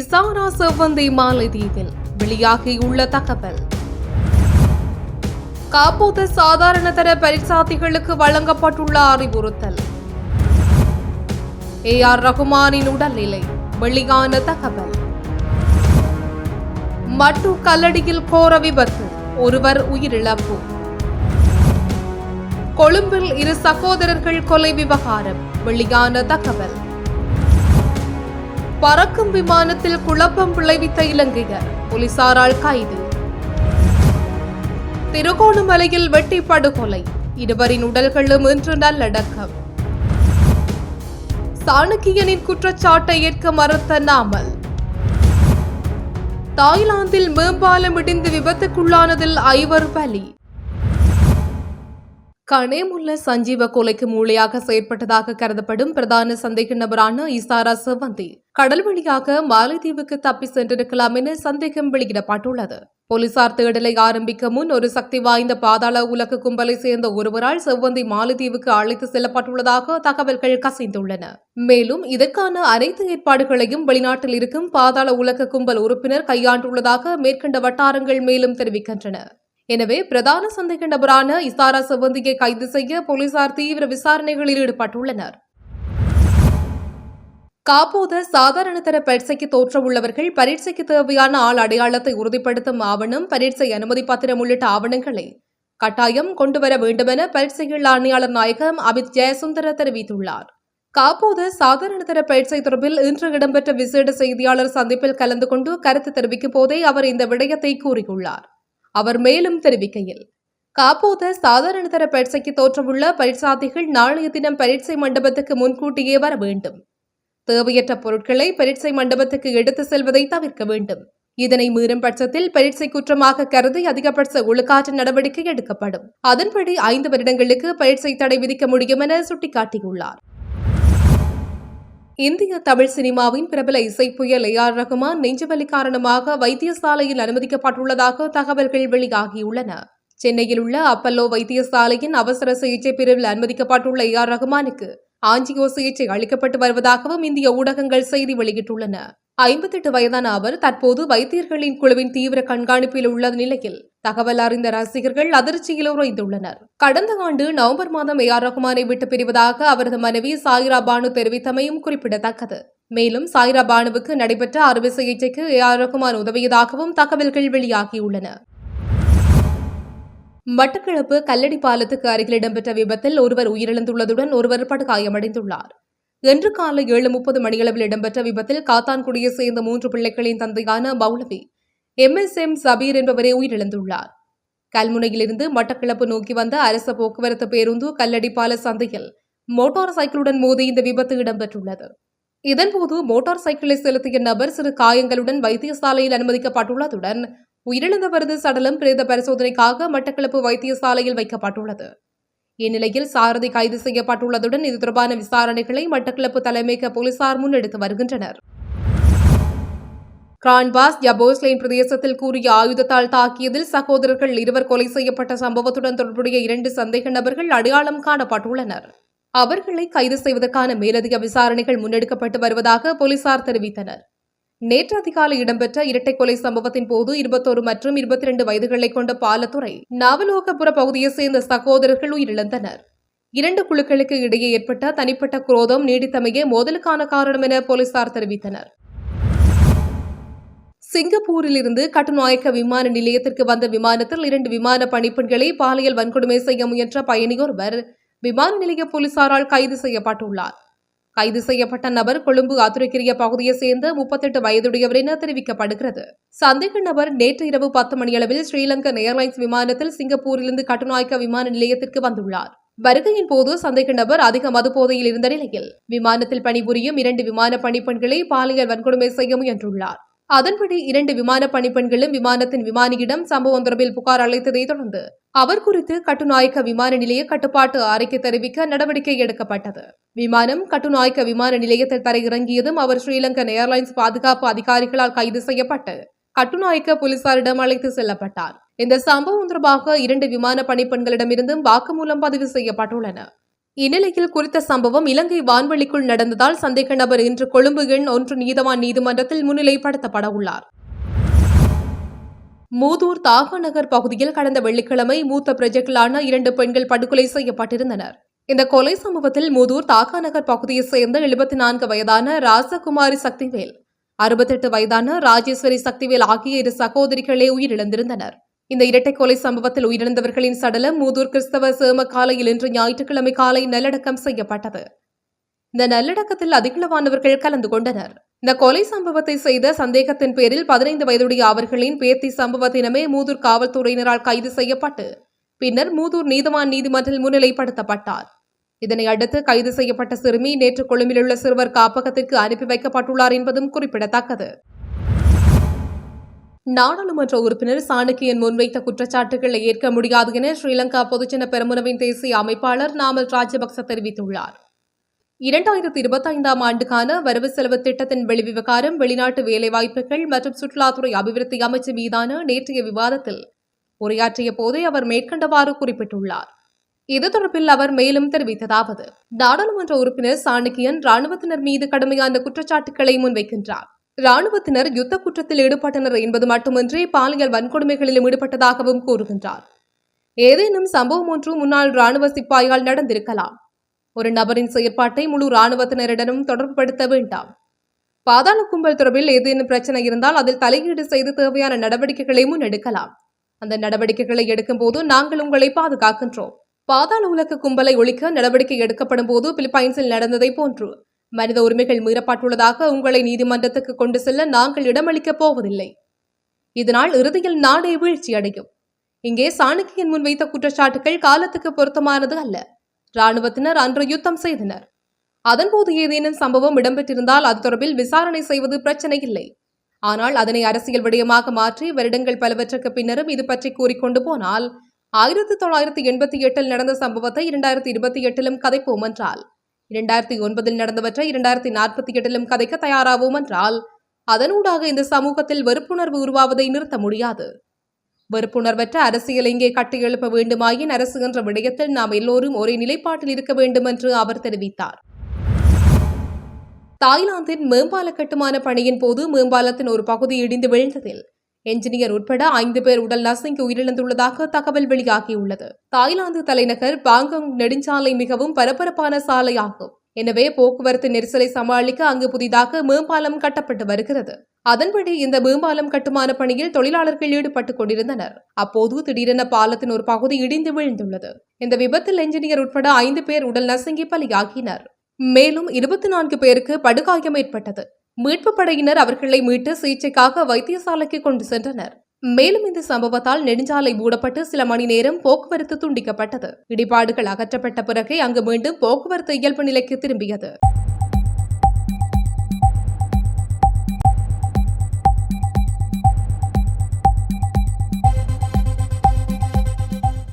இசாரா செவ்வந்தி மாலைதீவில் வெளியாகியுள்ள தகவல். காப்போது சாதாரண தர பரிசாத்திகளுக்கு வழங்கப்பட்டுள்ள அறிவுறுத்தல். ஏ ஆர் ரகுமானின் உடல்நிலை வெளியான தகவல். மட்டு கல்லடியில் கோர விபத்து ஒருவர் உயிரிழப்பு. கொழும்பில் இரு சகோதரர்கள் கொலை விவகாரம் வெளியான தகவல். பறக்கும் விமானத்தில் குழப்பம் விளைவித்த இலங்கையர். போலீசாரால் கைது. திருகோணமலையில் வெட்டி படுகொலை. இருவரின் உடல்களும் இன்று நல்லடக்கம். சாணக்கியனின் குற்றச்சாட்டை ஏற்க மறுத்த நாமல். தாய்லாந்தில் மேம்பாலம் இடிந்து விபத்துக்குள்ளானதில் ஐவர் பலி. கனேமுல்ல சஞ்சீவ கொலைக்கு மூளையாக செயற்பட்டதாக கருதப்படும் பிரதான சந்தேக நபரான இசாரா செவந்தி கடல் வழியாக மாலைதீவுக்கு தப்பி சென்றிருக்கலாம் என சந்தேகம் வெளியிடப்பட்டுள்ளது. போலீசார் தேடலை ஆரம்பிக்க முன் ஒரு சக்தி வாய்ந்த பாதாள உலக கும்பலை சேர்ந்த ஒருவரால் செவ்வந்தி மாலைதீவுக்கு அழைத்து செல்லப்பட்டுள்ளதாக தகவல்கள் கசிந்துள்ளன. மேலும் இதற்கான அனைத்து ஏற்பாடுகளையும் வெளிநாட்டில் இருக்கும் பாதாள உலக கும்பல் உறுப்பினர் கையாண்டுள்ளதாக மேற்கண்ட வட்டாரங்கள் மேலும் தெரிவிக்கின்றன. எனவே பிரதான சந்தேக நபரான இசாரா செவ்வந்தியை கைது செய்ய போலீசார் தீவிர விசாரணைகளில் ஈடுபட்டுள்ளனர். காப்போத சாதாரண தர பரீட்சைக்கு தோற்றவுள்ளவர்கள் பரீட்சைக்கு தேவையான ஆள் அடையாளத்தை உறுதிப்படுத்தும் ஆவணம் பரீட்சை அனுமதி பத்திரம் உள்ளிட்ட ஆவணங்களை கட்டாயம் கொண்டுவர வேண்டுமென பரீட்சைகள் ஆணையாளர் நாயகம் அமித் ஜெயசுந்தர தெரிவித்துள்ளார். காப்போது சாதாரண தர பயிற்சி தொடர்பில் இன்று இடம்பெற்ற விசேட செய்தியாளர் சந்திப்பில் கலந்து கொண்டு கருத்து தெரிவிக்கும் போதே அவர் இந்த விடயத்தை கூறியுள்ளார். அவர் மேலும் தெரிவிக்கையில் காப்போது சாதாரண தர தோற்றவுள்ள பரீட்சார்த்திகள் நாளைய தினம் பரீட்சை மண்டபத்துக்கு முன்கூட்டியே வர வேண்டும். தேவையற்ற பொருட்களை பரீட்சை மண்டபத்துக்கு எடுத்து செல்வதை தவிர்க்க வேண்டும். இதனை மீறும் பட்சத்தில் பரீட்சை குற்றமாக கருதி அதிகபட்ச ஒழுக்காற்று நடவடிக்கை எடுக்கப்படும். அதன்படி ஐந்து வருடங்களுக்கு பரீட்சை தடை விதிக்க முடியும் என சுட்டிக்காட்டியுள்ளார். இந்திய தமிழ் சினிமாவின் பிரபல இசைப்புயல் ஏ ஆர் ரகுமான் நெஞ்சுவலி காரணமாக வைத்தியசாலையில் அனுமதிக்கப்பட்டுள்ளதாக தகவல்கள் வெளியாகியுள்ளன. சென்னையில் உள்ள அப்பல்லோ வைத்தியசாலையின் அவசர சிகிச்சை பிரிவில் அனுமதிக்கப்பட்டுள்ள ஏ ஆர் ரகுமானுக்கு ஆஞ்சியோ சிகிச்சை அளிக்கப்பட்டு வருவதாகவும் இந்திய ஊடகங்கள் செய்தி வெளியிட்டுள்ளன. ஐம்பத்தெட்டு வயதான அவர் தற்போது வைத்தியர்களின் குழுவின் தீவிர கண்காணிப்பில் உள்ள நிலையில் தகவல் அறிந்த ரசிகர்கள் அதிர்ச்சியில் உறைந்துள்ளனர். கடந்த ஆண்டு நவம்பர் மாதம் ஏ ஆர் ரகுமானை விட்டு பிரிவதாக அவரது மனைவி சாயிரா பானு தெரிவித்தமையும் குறிப்பிடத்தக்கது. மேலும் சாயிரா பானுவுக்கு நடைபெற்ற அறுவை சிகிச்சைக்கு ஏ ஆர் ரகுமான் உதவியதாகவும் தகவல்கள் வெளியாகியுள்ளன. மட்டக்களப்பு கல்லடி பாலத்துக்கு அருகில் இடம்பெற்ற விபத்தில் ஒருவர் உயிரிழந்துள்ளதுடன் ஒருவர் படுகாயமடைந்துள்ளார். இன்று காலை ஏழு முப்பது மணியளவில் இடம்பெற்ற விபத்தில் காத்தான்குடியை சேர்ந்த மூன்று பிள்ளைகளின் தந்தையான மௌலவி எம் எஸ் எம் சபீர் என்பவரே உயிரிழந்துள்ளார். கல்முனையிலிருந்து மட்டக்களப்பு நோக்கி வந்த அரச போக்குவரத்து பேருந்து கல்லடிப்பால சந்தையில் மோட்டார் சைக்கிளுடன் மோதி இந்த விபத்து இடம்பெற்றுள்ளது. இதன்போது மோட்டார் சைக்கிளை செலுத்திய நபர் சிறு காயங்களுடன் வைத்தியசாலையில் அனுமதிக்கப்பட்டுள்ளதுடன் உயிரிழந்தவரது சடலம் பிரேத பரிசோதனைக்காக மட்டக்களப்பு வைத்தியசாலையில் வைக்கப்பட்டுள்ளது. இந்நிலையில் சாரதி கைது செய்யப்பட்டுள்ளதுடன் இது தொடர்பான விசாரணைகளை மட்டக்களப்பு தலைமையக போலீசார் முன்னெடுத்து வருகின்றனர். கிரான்பாஸ் யபோஸ்லேன் பிரதேசத்தில் கூறிய ஆயுதத்தால் தாக்கியதில் சகோதரர்கள் இருவர் கொலை செய்யப்பட்ட சம்பவத்துடன் தொடர்புடைய இரண்டு சந்தேக நபர்கள் அடையாளம் காணப்பட்டுள்ளனர். அவர்களை கைது செய்வதற்கான மேலதிக விசாரணைகள் முன்னெடுக்கப்பட்டு வருவதாக போலீசார் தெரிவித்தனர். நேற்று அதிகாலை இடம்பெற்ற இரட்டை கொலை சம்பவத்தின் போது இருபத்தோரு மற்றும் இருபத்தி இரண்டு வயதுகளை கொண்ட பாலத்துறை நாவலோகபுர பகுதியை சேர்ந்த சகோதரர்கள் உயிரிழந்தனர். இரண்டு குழுக்களுக்கு இடையே ஏற்பட்ட தனிப்பட்ட குரோதம் நீடித்தமையே மோதலுக்கான காரணம் என போலீசார் தெரிவித்தனர். சிங்கப்பூரில் இருந்து கட்டுநாயக்க விமான நிலையத்திற்கு வந்த விமானத்தில் இரண்டு விமான பணிப்பெண்களை பாலியல் வன்கொடுமை செய்ய முயன்ற பயணியொருவர் விமான நிலைய போலீசாரால் கைது செய்யப்பட்டுள்ளார். கைது செய்யப்பட்ட நபர் கொழும்பு ஆத்துரைக்கிரிய பகுதியைச் சேர்ந்த முப்பத்தெட்டு வயதுடையவர் என தெரிவிக்கப்படுகிறது. சந்தேக நபர் நேற்று இரவு பத்து மணியளவில் ஸ்ரீலங்கன் ஏர்லைன்ஸ் விமானத்தில் சிங்கப்பூரிலிருந்து கட்டுநாயக்க விமான நிலையத்திற்கு வந்துள்ளார். வருகையின் போது சந்தேக நபர் அதிக மதுபோதையில் இருந்த நிலையில் விமானத்தில் பணிபுரியும் இரண்டு விமான பணிப்பெண்களை பாலியல் வன்கொடுமை செய்ய முயன்றுள்ளார். அதன்படி இரண்டு விமான பணிப்பெண்களும் விமானத்தின் விமானியிடம் சம்பவம் தொடர்பில் புகார் அளித்ததை தொடர்ந்து அவர் குறித்து கட்டுநாயக்க விமான நிலைய கட்டுப்பாட்டு அறைக்கு தெரிவிக்க நடவடிக்கை எடுக்கப்பட்டது. விமானம் கட்டுநாயக்க விமான நிலையத்தில் தரையிறங்கியதும் அவர் ஸ்ரீலங்கன் ஏர்லைன்ஸ் பாதுகாப்பு அதிகாரிகளால் கைது செய்யப்பட்டு கட்டுநாயக்க போலீசாரிடம் அழைத்து செல்லப்பட்டார். இந்த சம்பவம் தொடர்பாக இரண்டு விமான பணிப்பெண்களிடமிருந்தும் வாக்குமூலம் பதிவு செய்யப்பட்டுள்ளன. இந்நிலையில் குறித்த சம்பவம் இலங்கை வான்வெளிக்குள் நடந்ததால் சந்தேக நபர் இன்று கொழும்பு எண் ஒன்று நீதவான் நீதிமன்றத்தில் முன்னிலைப்படுத்தப்பட உள்ளார் மூதூர் தாகநகர் பகுதியில் கடந்த வெள்ளிக்கிழமை மூத்த பிரஜைகளான இரண்டு பெண்கள் படுகொலை செய்யப்பட்டிருந்தனர். இந்த கொலை சம்பவத்தில் மூதூர் தாகாநகர் பகுதியைச் சேர்ந்த எழுபத்தி நான்கு வயதான ராசகுமாரி சக்திவேல் அறுபத்தெட்டு வயதான ராஜேஸ்வரி சக்திவேல் ஆகிய இரு சகோதரிகளே உயிரிழந்திருந்தனர். இந்த இரட்டை கொலை சம்பவத்தில் உயிரிழந்தவர்களின் சடலம் மூதூர் கிறிஸ்தவ சேம காலையில் இன்று ஞாயிற்றுக்கிழமை காலை நல்லடக்கம் செய்யப்பட்டது. இந்த நல்லடக்கத்தில் அதிகளவானவர்கள் கலந்து கொண்டனர். இந்த கொலை சம்பவத்தை செய்த சந்தேகத்தின் பேரில் பதினைந்து வயதுடைய அவர்களின் பேத்தி சம்பவ தினமே மூதூர் காவல்துறையினரால் கைது செய்யப்பட்டு பின்னர் மூதூர் நீதவான் நீதிமன்றில் முன்னிலைப்படுத்தப்பட்டார். இதனை அடுத்து கைது செய்யப்பட்ட சிறுமி நேற்று கொழும்பிலுள்ள சிறுவர் காப்பகத்திற்கு அனுப்பி வைக்கப்பட்டுள்ளார் என்பதும் குறிப்பிடத்தக்கது. நாடாளுமன்ற உறுப்பினர் சாணக்கியன் முன்வைத்த குற்றச்சாட்டுகளை ஏற்க முடியாது என ஸ்ரீலங்கா பொதுஜன பெரமுனவின் தேசிய அமைப்பாளர் நாமல் ராஜபக்ச தெரிவித்துள்ளார். இரண்டாயிரத்தி இருபத்தைந்தாம் ஆண்டுக்கான வரவு செலவு திட்டத்தின் வெளிவிவகாரம் வெளிநாட்டு வேலைவாய்ப்புகள் மற்றும் சுற்றுலாத்துறை அபிவிருத்தி அமைச்சு மீதான நேற்றைய விவாதத்தில் உரையாற்றிய போதே அவர் மேற்கண்டவாறு குறிப்பிட்டுள்ளார். இது தொடர்பில் அவர் மேலும் தெரிவித்ததாவது நாடாளுமன்ற உறுப்பினர் சாணக்கியன் ராணுவத்தினர் மீது கடுமையான குற்றச்சாட்டுகளை முன்வைக்கின்றார். ராணுவத்தினர் யுத்த குற்றத்தில் ஈடுபட்டனர் என்பது மட்டுமின்றி பாலியல் வன்கொடுமைகளிலும் ஈடுபட்டதாகவும் கூறுகின்றார். ஏதேனும் சம்பவம் ஒன்று முன்னாள் ராணுவ சிப்பாயால் நடந்திருக்கலாம். ஒரு நபரின் செயற்பாட்டை முழு ராணுவத்தினரிடமும் தொடர்புபடுத்த வேண்டாம். பாதாள கும்பல் தொடர்பில் ஏதேனும் பிரச்சனை இருந்தால் அதில் தலையீடு செய்து தேவையான நடவடிக்கைகளை முன்னெடுக்கலாம். அந்த நடவடிக்கைகளை எடுக்கும்போது நாங்கள் உங்களை பாதுகாக்கின்றோம். பாதாள உலக கும்பலை ஒழிக்க நடவடிக்கை எடுக்கப்படும் போது பிலிப்பைன்ஸில் நடந்ததை போன்று மனித உரிமைகள் மீறப்பட்டுள்ளதாக உங்களை நீதிமன்றத்துக்கு கொண்டு செல்ல நாங்கள் இடமளிக்கப் போவதில்லை. இதனால் இறுதியில் நாடே வீழ்ச்சி அடையும். இங்கே சாணக்கியன் முன்வைத்த குற்றச்சாட்டுகள் காலத்துக்கு பொருத்தமானது அல்ல. ராணுவத்தினர் அன்று யுத்தம் செய்தனர். அதன்போது ஏதேனும் சம்பவம் இடம்பெற்றிருந்தால் அது தொடர்பில் விசாரணை செய்வது பிரச்சனை இல்லை. ஆனால் அதனை அரசியல் விடயமாக மாற்றி வருடங்கள் பலவற்றுக்கு பின்னரும் இது பற்றி கூறிக்கொண்டு போனால் ஆயிரத்தி தொள்ளாயிரத்தி எண்பத்தி எட்டில் நடந்த சம்பவத்தை இரண்டாயிரத்தி இருபத்தி எட்டிலும் கதைப்போம் என்றால் இரண்டாயிரத்தி ஒன்பதில் நடந்தவற்றை இரண்டாயிரத்தி நாற்பத்தி எட்டிலும் கதைக்க தயாராவோம் என்றால் அதனூடாக இந்த சமூகத்தில் வெறுப்புணர்வு உருவாவதை நிறுத்த முடியாது. வெறுப்புணர்வற்ற அரசியல் இங்கே கட்டியெழுப்ப வேண்டுமாயின் அரசு என்ற விடயத்தில் நாம் எல்லோரும் ஒரே நிலைப்பாட்டில் இருக்க வேண்டும் என்று அவர் தெரிவித்தார். தாய்லாந்தின் மேம்பால கட்டுமான பணியின் போது மேம்பாலத்தின் ஒரு பகுதி இடிந்து விழுந்ததில் என்ஜினியர் உட்பட ஐந்து பேர் உடல் நசுங்கி உயிரிழந்துள்ளதாக தகவல் வெளியாகியுள்ளது. தாய்லாந்து தலைநகர் பாங்காங் நெடுஞ்சாலை மிகவும் பரபரப்பான சாலையாகும். எனவே போக்குவரத்து நெரிசலை சமாளிக்க அங்கு புதிதாக மேம்பாலம் கட்டப்பட்டு வருகிறது. அதன்படி இந்த மேம்பாலம் கட்டுமான பணியில் தொழிலாளர்கள் ஈடுபட்டுக் கொண்டிருந்தனர். அப்போது திடீரென பாலத்தின் ஒரு பகுதி இடிந்து விழுந்துள்ளது. இந்த விபத்தில் என்ஜினியர் உட்பட ஐந்து பேர் உடல் நசுங்கி பலியாகினர். மேலும் இருபத்தி நான்கு பேருக்கு படுகாயம் ஏற்பட்டது. மீட்பு படையினர் அவர்களை மீட்டு சிகிச்சைக்காக வைத்தியசாலைக்கு கொண்டு சென்றனர். மேலும் இந்த சம்பவத்தால் நெடுஞ்சாலை மூடப்பட்டு சில மணி நேரம் போக்குவரத்து துண்டிக்கப்பட்டது. இடிபாடுகள் அகற்றப்பட்ட பிறகே அங்கு மீண்டும் போக்குவரத்து இயல்பு நிலைக்கு திரும்பியது.